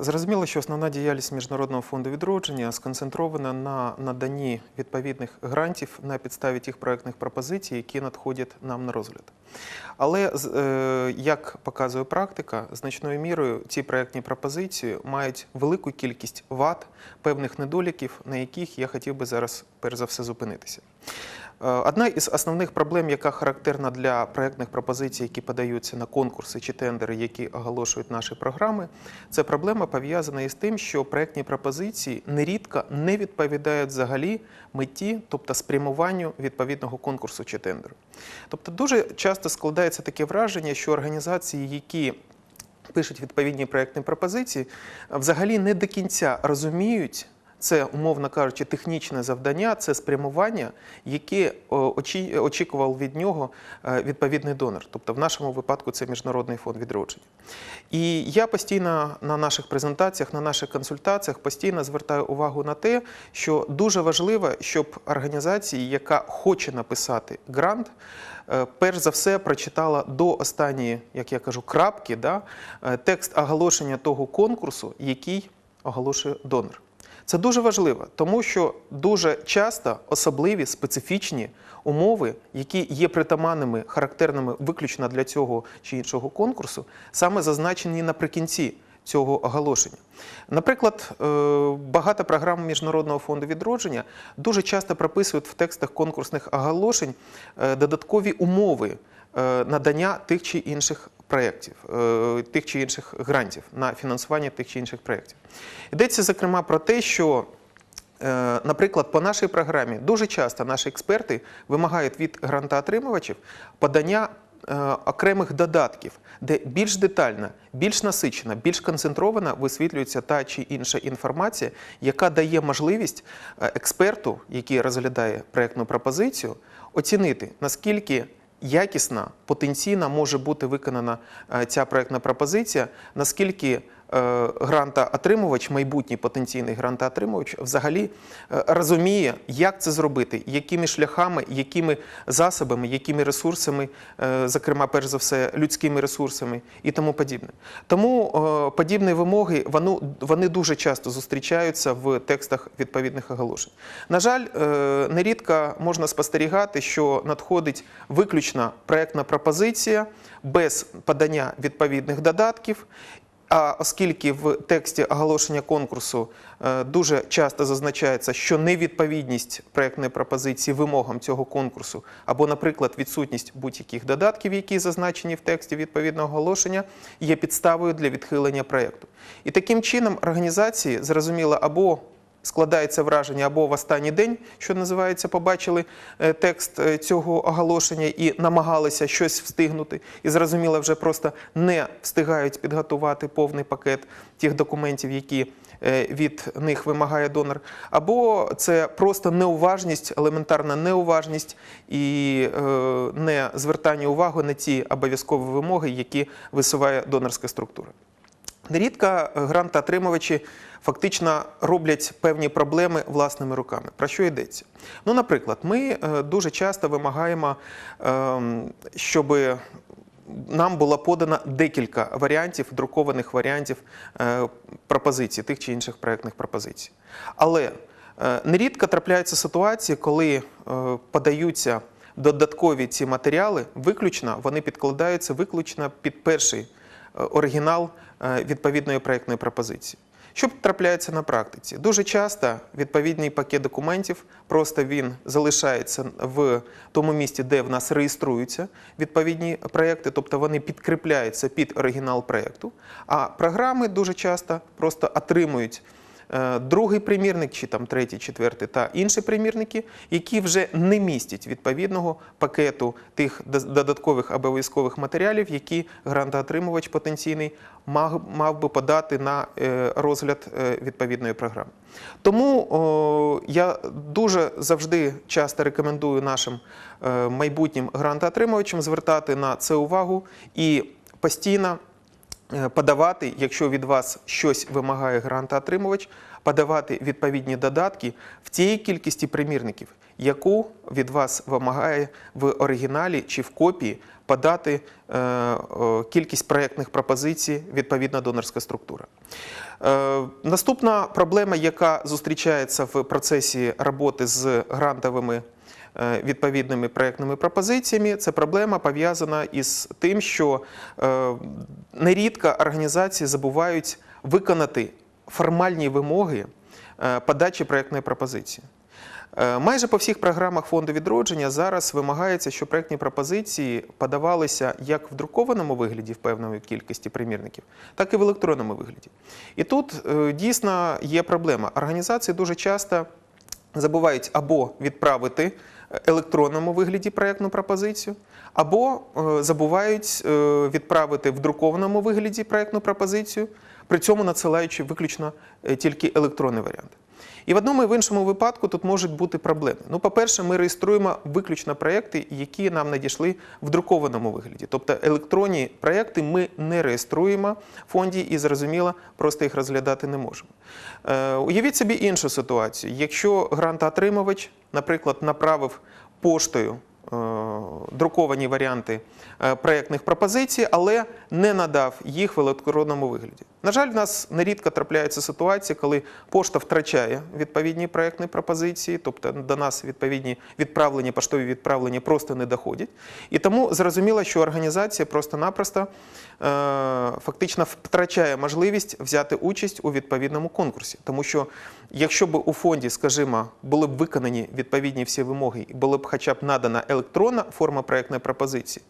Зрозуміло, що основна діяльність Міжнародного фонду відродження сконцентрована на наданні відповідних грантів на підставі тих проектних пропозицій, які надходять нам на розгляд. Але е, як показує практика, значною мірою ці проектні пропозиції мають велику кількість вад, певних недоліків, на яких я хотів би зараз перш за все зупинитися. Е, Одна із основних проблем, яка характерна для проектних пропозицій, які подаються на конкурси чи тендери, які оголошують наші програми, це проблема пов'язана із тим, що проектні пропозиції нерідко не відповідають взагалі меті, тобто спрямуванню відповідного конкурсу чи тендеру. Тобто дуже часто складається таке враження, що організації, які пишуть відповідні проектні пропозиції, взагалі не до кінця розуміють. Це, умовно кажучи, технічне завдання, це спрямування, яке очікував від нього е, відповідний донор. Тобто, в нашому випадку це Міжнародний фонд відродження. І я постійно на наших презентаціях, на наших консультаціях постійно звертаю увагу на те, що дуже важливо, щоб організація, яка хоче написати грант, е, перш за все прочитала до останньої, як я кажу, крапки, да, е, текст оголошення того конкурсу, який оголошує донор. Це дуже важливо, тому що дуже часто особливі специфічні умови, які є притаманними, характерними виключно для цього чи іншого конкурсу, саме зазначені наприкінці цього оголошення. Наприклад, е, багато програм Міжнародного фонду відродження дуже часто прописують в текстах конкурсних оголошень е, додаткові умови е, надання тих чи інших проєктів, е, тих чи інших грантів на фінансування тих чи інших проєктів. Йдеться зокрема про те, що Е, Наприклад, по нашій програмі дуже часто наші експерти вимагають від грантоотримувачів подання е, окремих додатків, де більш детально, більш насичена, більш концентрована висвітлюється та чи інша інформація, яка дає можливість експерту, який розглядає проєктну пропозицію, оцінити наскільки якісна, потенційна може бути виконана е, ця проектна пропозиція, наскільки грантоотримувач, майбутній потенційний грантоотримувач, взагалі е, розуміє, як це зробити, якими шляхами, якими засобами, якими ресурсами, е, зокрема, перш за все, людськими ресурсами і тому подібне. Тому е, подібні вимоги вони, дуже часто зустрічаються в текстах відповідних оголошень. На жаль, е, нерідко можна спостерігати, що надходить виключно проектна пропозиція без подання відповідних додатків. А оскільки в тексті оголошення конкурсу е, дуже часто зазначається, що невідповідність проектної пропозиції вимогам цього конкурсу, або, наприклад, відсутність будь-яких додатків, які зазначені в тексті відповідного оголошення, є підставою для відхилення проекту. І таким чином організації зрозуміло або складається враження або в останній день, що називається, побачили е, текст е, цього оголошення і намагалися щось встигнути, і зрозуміло, вже просто не встигають підготувати повний пакет тих документів, які е, від них вимагає донор, або це просто неуважність, елементарна неуважність і не звертання уваги на ті обов'язкові вимоги, які висуває донорська структура. Нерідко грантоотримувачі фактично роблять певні проблеми власними руками. Про що йдеться? Ну, наприклад, ми е, дуже часто вимагаємо, ем, щоб нам було подано декілька варіантів, друкованих варіантів е, пропозицій, тих чи інших проєктних пропозицій. Але е, нерідко трапляються ситуації, коли подаються додаткові ці матеріали, виключно вони підкладаються виключно під перший оригінал відповідної проєктної пропозиції. Що трапляється на практиці? Дуже часто відповідний пакет документів просто він залишається в тому місці, де в нас реєструються відповідні проекти, тобто вони підкріпляються під оригінал проєкту. А програми дуже часто просто отримують е, другий примірник, чи там третій, четвертий та інші примірники, які вже не містять відповідного пакету тих додаткових обов'язкових матеріалів, які грантоотримувач потенційний мав, би подати на е, розгляд е, відповідної програми. Тому о, я дуже завжди часто рекомендую нашим е, майбутнім грантоотримувачам звертати на це увагу і постійно е, подавати, якщо від вас щось вимагає грантоотримувач, подавати відповідні додатки в тій кількості примірників, яку від вас вимагає в оригіналі чи в копії подати е, е, кількість проєктних пропозицій відповідна донорська структура. Е, Наступна проблема, яка зустрічається в процесі роботи з грантовими е, відповідними проєктними пропозиціями, це проблема пов'язана із тим, що е, нерідко організації забувають виконати формальні вимоги е, подачі проєктної пропозиції. Е, Майже по всіх програмах фонду відродження зараз вимагається, що проєктні пропозиції подавалися як в друкованому вигляді в певної кількості примірників, так і в електронному вигляді. І тут е, дійсно є проблема. Організації дуже часто забувають або відправити електронному вигляді проєктну пропозицію, або е, забувають е, відправити в друкованому вигляді проєктну пропозицію, при цьому надсилаючи виключно е, тільки електронний варіант. І в одному і в іншому випадку тут можуть бути проблеми. Ну, по-перше, ми реєструємо виключно проєкти, які нам надійшли в друкованому вигляді. Тобто електронні проєкти ми не реєструємо в фонді і, зрозуміло, просто їх розглядати не можемо. Уявіть собі іншу ситуацію. Якщо грантоотримувач, наприклад, направив поштою е, друковані варіанти е, проєктних пропозицій, але не надав їх в електронному вигляді. На жаль, в нас нерідко трапляються ситуації, коли пошта втрачає відповідні проєктні пропозиції, тобто до нас відповідні відправлення, поштові відправлення просто не доходять. І тому зрозуміло, що організація просто-напросто е, фактично втрачає можливість взяти участь у відповідному конкурсі. Тому що якщо б у фонді, скажімо, були б виконані відповідні всі вимоги і була б хоча б надана електронна форма проєктної пропозиції,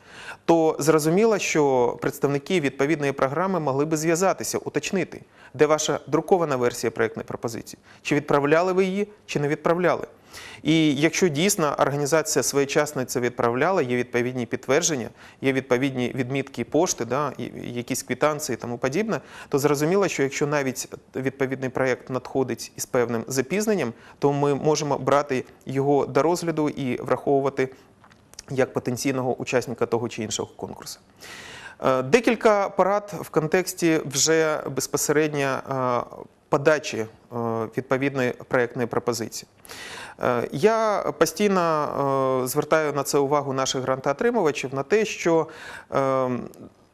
то зрозуміло, що представники відповідної програми могли б зв'язатися, уточнити, де ваша друкована версія проєктної пропозиції, чи відправляли ви її, чи не відправляли. І якщо дійсно організація своєчасно це відправляла, є відповідні підтвердження, є відповідні відмітки пошти, да, якісь квитанції і тому подібне, то зрозуміло, що якщо навіть відповідний проєкт надходить із певним запізненням, то ми можемо брати його до розгляду і враховувати як потенційного учасника того чи іншого конкурсу. Е, Декілька порад в контексті вже безпосередньо е, подачі е, відповідної проєктної пропозиції. Е, Я постійно е, звертаю на це увагу наших грантоотримувачів на те, що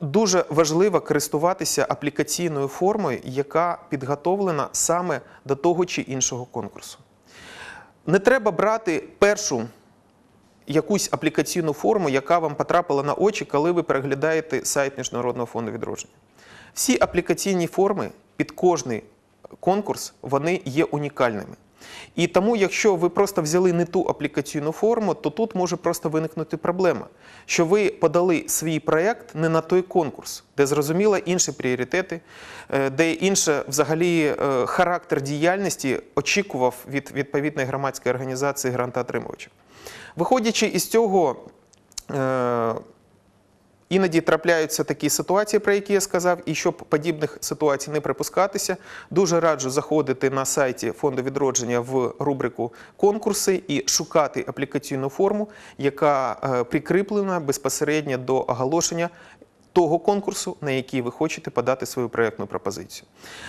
дуже важливо користуватися аплікаційною формою, яка підготовлена саме до того чи іншого конкурсу. Не треба брати першу якусь аплікаційну форму, яка вам потрапила на очі, коли ви переглядаєте сайт Міжнародного фонду відродження. Всі аплікаційні форми під кожний конкурс вони є унікальними. І тому, якщо ви просто взяли не ту аплікаційну форму, то тут може просто виникнути проблема, що ви подали свій проєкт не на той конкурс, де зрозуміло інші пріоритети, е, де інше взагалі е, характер діяльності очікував від відповідної громадської організації грантоотримувачів. Виходячи із цього, е, Іноді трапляються такі ситуації, про які я сказав, і щоб подібних ситуацій не припускатися, дуже раджу заходити на сайті фонду відродження в рубрику конкурси і шукати аплікаційну форму, яка е, прикріплена безпосередньо до оголошення. Того конкурсу, на який ви хочете подати свою проєктну пропозицію.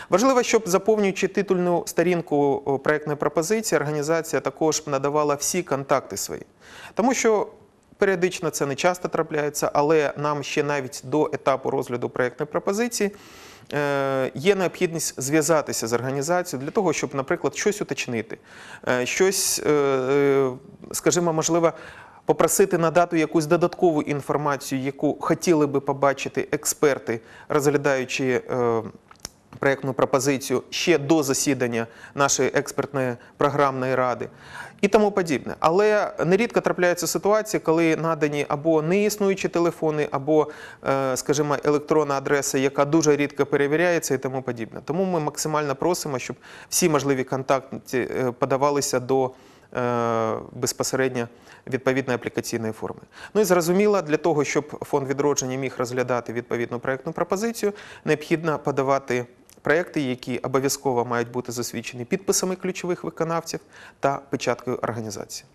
Важливо, щоб заповнюючи титульну сторінку проєктної пропозиції, організація також надавала всі контакти свої. Тому що Періодично це не часто трапляється, але нам ще навіть до етапу розгляду проєктної пропозиції е, є необхідність зв'язатися з організацією для того, щоб, наприклад, щось уточнити, е, щось, е, скажімо, можливо, попросити надати якусь додаткову інформацію, яку хотіли би побачити експерти, розглядаючи. проєктну пропозицію ще до засідання нашої експертної програмної ради і тому подібне. Але нерідко трапляються ситуації, коли надані або неіснуючі телефони, або, е, скажімо, електронна адреса, яка дуже рідко перевіряється і тому подібне. Тому ми максимально просимо, щоб всі можливі контакти е, подавалися до е, безпосередньо відповідної аплікаційної форми. Ну і зрозуміло, для того, щоб фонд відродження міг розглядати відповідну проєктну пропозицію, необхідно подавати проекти, які обов'язково мають бути засвідчені підписами ключових виконавців та печаткою організації.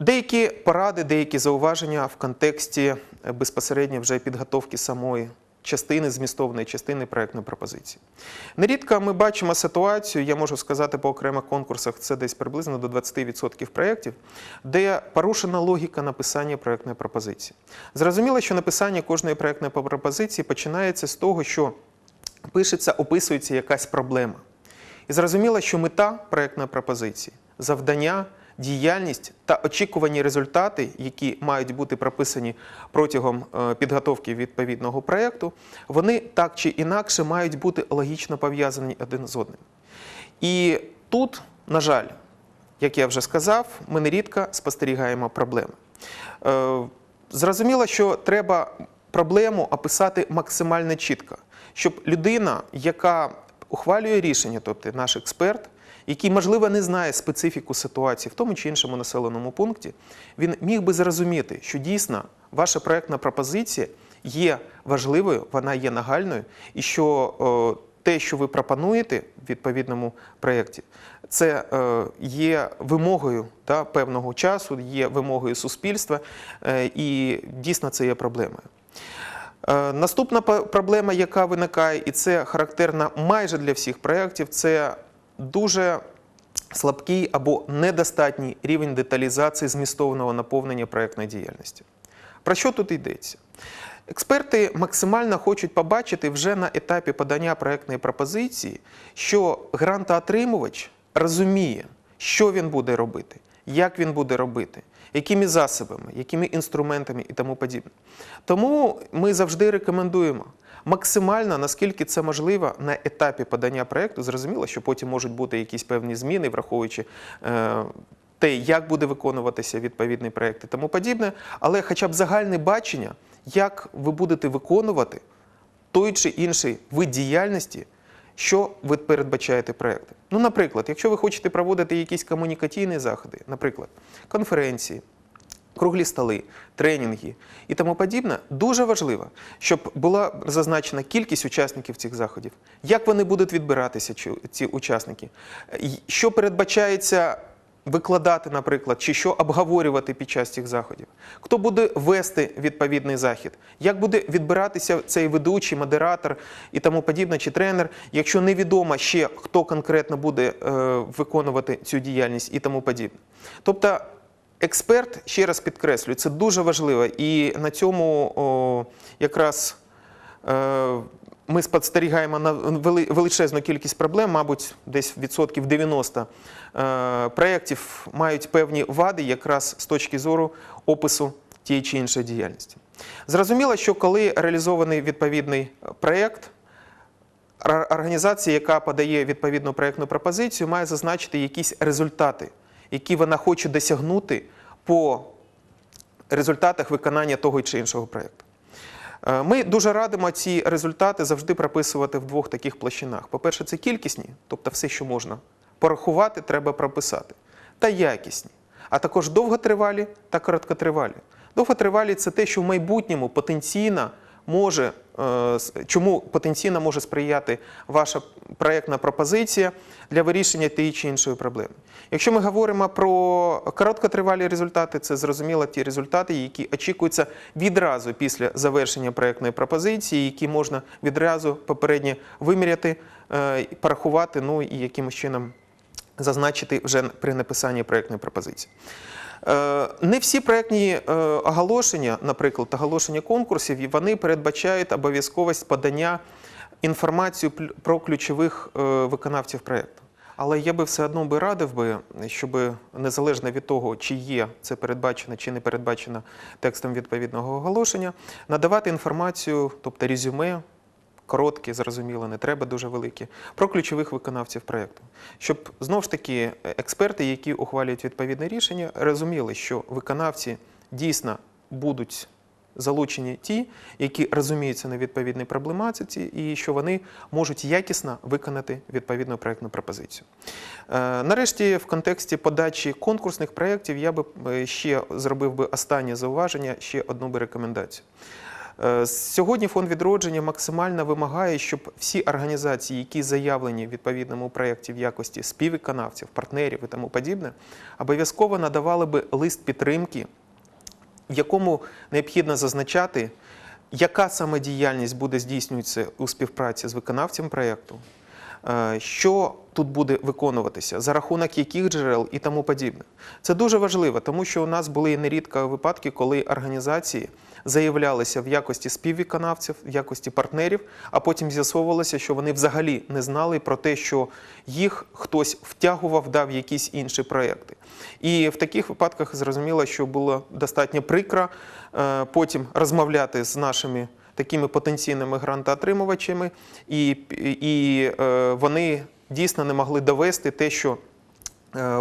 Деякі поради, деякі зауваження в контексті е, безпосередньо вже підготовки самої частини змістовної частини проектної пропозиції. Нерідко ми бачимо ситуацію, я можу сказати по окремих конкурсах, це десь приблизно до 20% проєктів, де порушена логіка написання проектної пропозиції. Зрозуміло, що написання кожної проектної пропозиції починається з того, що пишеться, описується якась проблема. І зрозуміло, що мета проектної пропозиції завдання, діяльність та очікувані результати, які мають бути прописані протягом е, підготовки відповідного проекту, вони так чи інакше мають бути логічно пов'язані один з одним. І тут, на жаль, як я вже сказав, ми нерідко спостерігаємо проблеми. Е, Зрозуміло, що треба проблему описати максимально чітко, щоб людина, яка ухвалює рішення, тобто наш експерт, який, можливо, не знає специфіку ситуації в тому чи іншому населеному пункті, він міг би зрозуміти, що дійсно ваша проектна пропозиція є важливою, вона є нагальною, і що е, те, що ви пропонуєте в відповідному проєкті, це е, є вимогою та, певного часу, є вимогою суспільства, е, і дійсно це є проблемою. Е, Наступна проблема, яка виникає, і це характерна майже для всіх проєктів, це дуже слабкий або недостатній рівень деталізації змістовного наповнення проєктної діяльності. Про що тут йдеться? Експерти максимально хочуть побачити вже на етапі подання проєктної пропозиції, що грантоотримувач розуміє, що він буде робити, як він буде робити, якими засобами, якими інструментами і тому подібне. Тому ми завжди рекомендуємо максимально, наскільки це можливо, на етапі подання проєкту. Зрозуміло, що потім можуть бути якісь певні зміни, враховуючи. е, те, як буде виконуватися відповідний проєкт і тому подібне, але хоча б загальне бачення, як ви будете виконувати той чи інший вид діяльності, що ви передбачаєте проекти? Ну, наприклад, якщо ви хочете проводити якісь комунікаційні заходи, наприклад, конференції, круглі столи, тренінги і тому подібне, дуже важливо, щоб була зазначена кількість учасників цих заходів, як вони будуть відбиратися, ці учасники, що передбачається викладати, наприклад, чи що обговорювати під час цих заходів, хто буде вести відповідний захід, як буде відбиратися цей ведучий, модератор і тому подібне, чи тренер, якщо невідомо ще хто конкретно буде е, виконувати цю діяльність і тому подібне. Тобто Експерт, ще раз підкреслюю, це дуже важливо. І на цьому о, якраз ми спостерігаємо на величезну кількість проблем, мабуть, десь відсотків 90 е, проєктів мають певні вади якраз з точки зору опису тієї чи іншої діяльності. Зрозуміло, що коли реалізований відповідний проєкт, Організація, яка подає відповідну проєктну пропозицію, має зазначити якісь результати, які вона хоче досягнути по результатах виконання того чи іншого проєкту. Е, Ми дуже радимо ці результати завжди прописувати в двох таких площинах. По-перше, це кількісні, тобто все, що можна порахувати, треба прописати, та якісні, а також довготривалі та короткотривалі. Довготривалі це те, що в майбутньому потенційно може, чому потенційно може сприяти ваша проєктна пропозиція для вирішення тієї чи іншої проблеми. Якщо ми говоримо про короткотривалі результати, це зрозуміло ті результати, які очікуються відразу після завершення проєктної пропозиції, які можна відразу попередньо виміряти, е, порахувати, ну і якимось чином зазначити вже при написанні проєктної пропозиції. Е, Не всі проєктні е, оголошення, наприклад, оголошення конкурсів, вони передбачають обов'язковість подання інформацію про ключових е, виконавців проєкту. Але я би все одно би радив би, щоб незалежно від того, чи є це передбачено, чи не передбачено текстом відповідного оголошення, надавати інформацію, тобто резюме, короткі, зрозуміло, не треба дуже великі, про ключових виконавців проєкту. Щоб знову ж таки експерти, які ухвалюють відповідне рішення, розуміли, що виконавці дійсно будуть залучені ті, які розуміються на відповідній проблематиці, і що вони можуть якісно виконати відповідну проєктну пропозицію. Е, Нарешті, в контексті подачі конкурсних проєктів, я би е, ще зробив би останнє зауваження, ще одну би рекомендацію. Е, Сьогодні фонд відродження максимально вимагає, щоб всі організації, які заявлені в відповідному проєкті в якості співвиконавців, партнерів і тому подібне, обов'язково надавали би лист підтримки, в якому необхідно зазначати яка саме діяльність буде здійснюватися у співпраці з виконавцем проєкту, е, що тут буде виконуватися, за рахунок яких джерел і тому подібне. Це дуже важливо, тому що у нас були нерідко випадки, коли організації заявлялися в якості співвиконавців, в якості партнерів, а потім з'ясовувалося, що вони взагалі не знали про те, що їх хтось втягував да, в якісь інші проекти. І в таких випадках зрозуміло, що було достатньо прикро е, потім розмовляти з нашими такими потенційними грантоотримувачами, і, і е, вони дійсно не могли довести те, що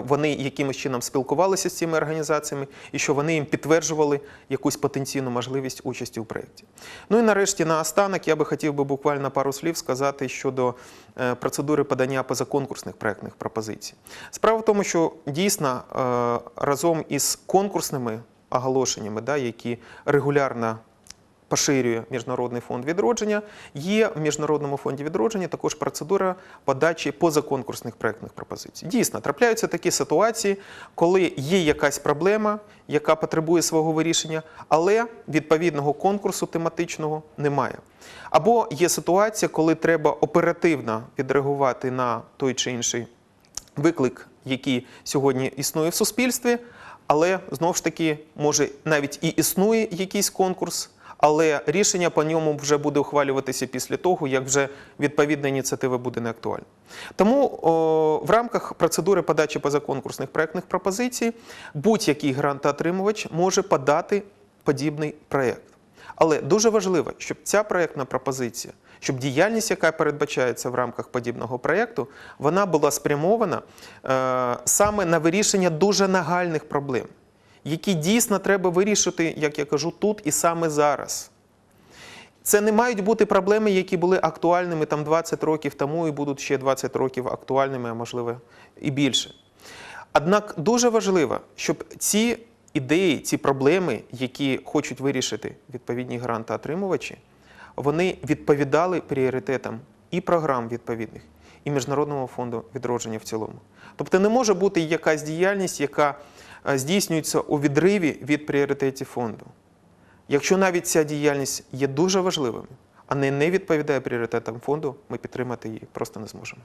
вони якимось чином спілкувалися з цими організаціями і що вони їм підтверджували якусь потенційну можливість участі у проєкті. Ну і нарешті наостанок я би хотів би буквально пару слів сказати щодо е, процедури подання позаконкурсних проєктних пропозицій. Справа в тому, що дійсно е, разом із конкурсними оголошеннями, які регулярно поширює Міжнародний фонд відродження. Є в Міжнародному фонді відродження також процедура подачі позаконкурсних проєктних пропозицій. Дійсно, трапляються такі ситуації, коли є якась проблема, яка потребує свого вирішення, але відповідного конкурсу тематичного немає. Або є ситуація, коли треба оперативно відреагувати на той чи інший виклик, який сьогодні існує в суспільстві, але знову ж таки, може, навіть і існує якийсь конкурс, але рішення по ньому вже буде ухвалюватися після того, як вже відповідна ініціатива буде неактуальна. Тому о, в рамках процедури подачі позаконкурсних проєктних пропозицій будь-який грантоотримувач може подати подібний проєкт. Але дуже важливо, щоб ця проєктна пропозиція, щоб діяльність, яка передбачається в рамках подібного проєкту, вона була спрямована е, саме на вирішення дуже нагальних проблем, які дійсно треба вирішити, як я кажу, тут і саме зараз. Це не мають бути проблеми, які були актуальними там 20 років тому і будуть ще 20 років актуальними, а можливо і більше. Однак дуже важливо, щоб ці ідеї, ці проблеми, які хочуть вирішити відповідні грантоотримувачі, вони відповідали пріоритетам і програм відповідних, і Міжнародного фонду відродження в цілому. Тобто не може бути якась діяльність, яка е, здійснюється у відриві від пріоритетів фонду. Якщо навіть ця діяльність є дуже важливою, а не, не відповідає пріоритетам фонду, ми підтримати її просто не зможемо.